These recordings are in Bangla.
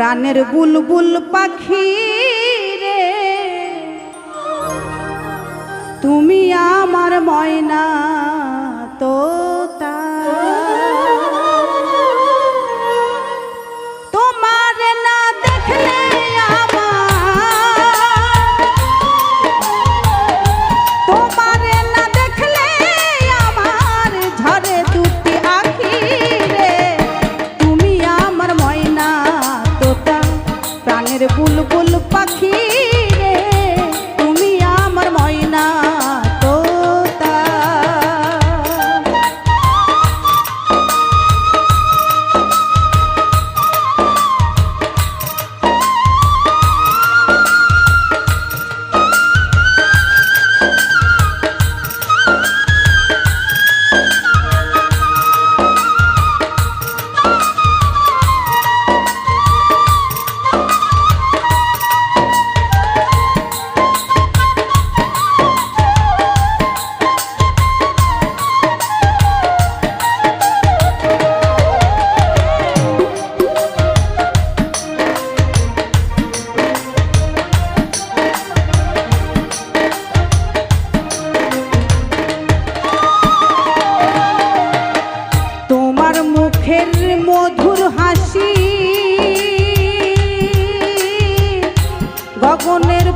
প্রাণের বুলবুল পাখি রে। তুমি আমার ময়না তো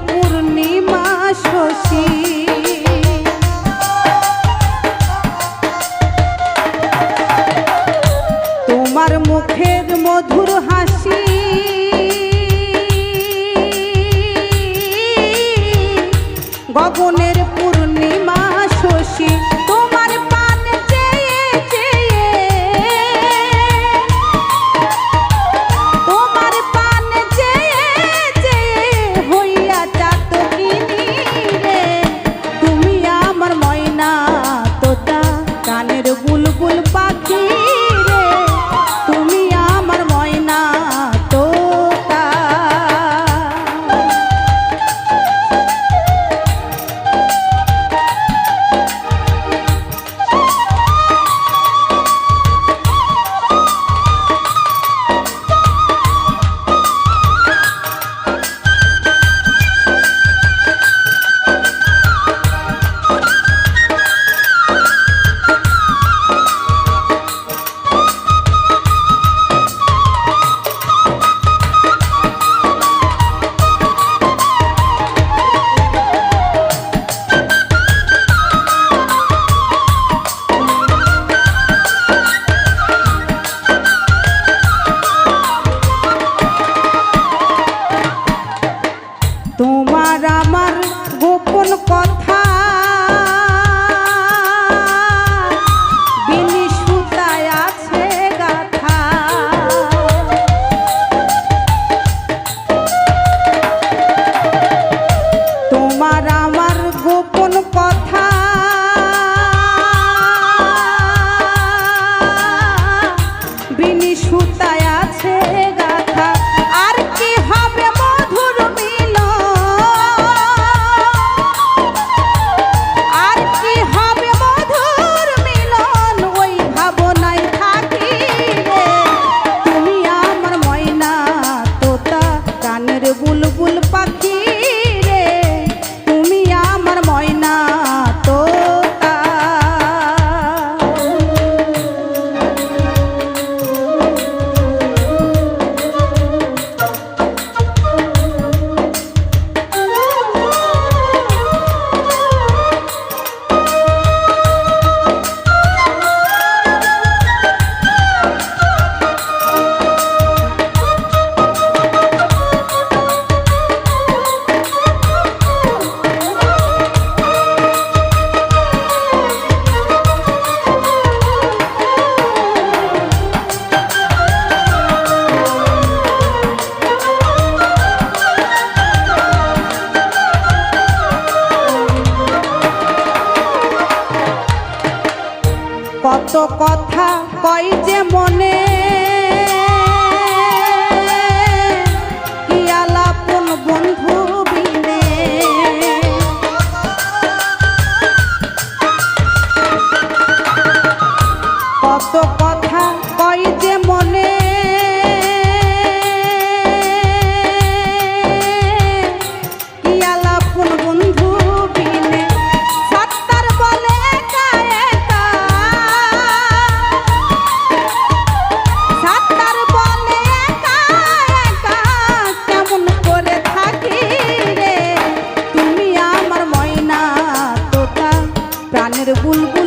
পূর্ণিমা শশী। তোমার মুখের মধুর হাসি। গগনের বুলবুল পাখি কয় যে মনে। ইয়ালাপন বন্ধু কত বুলবুল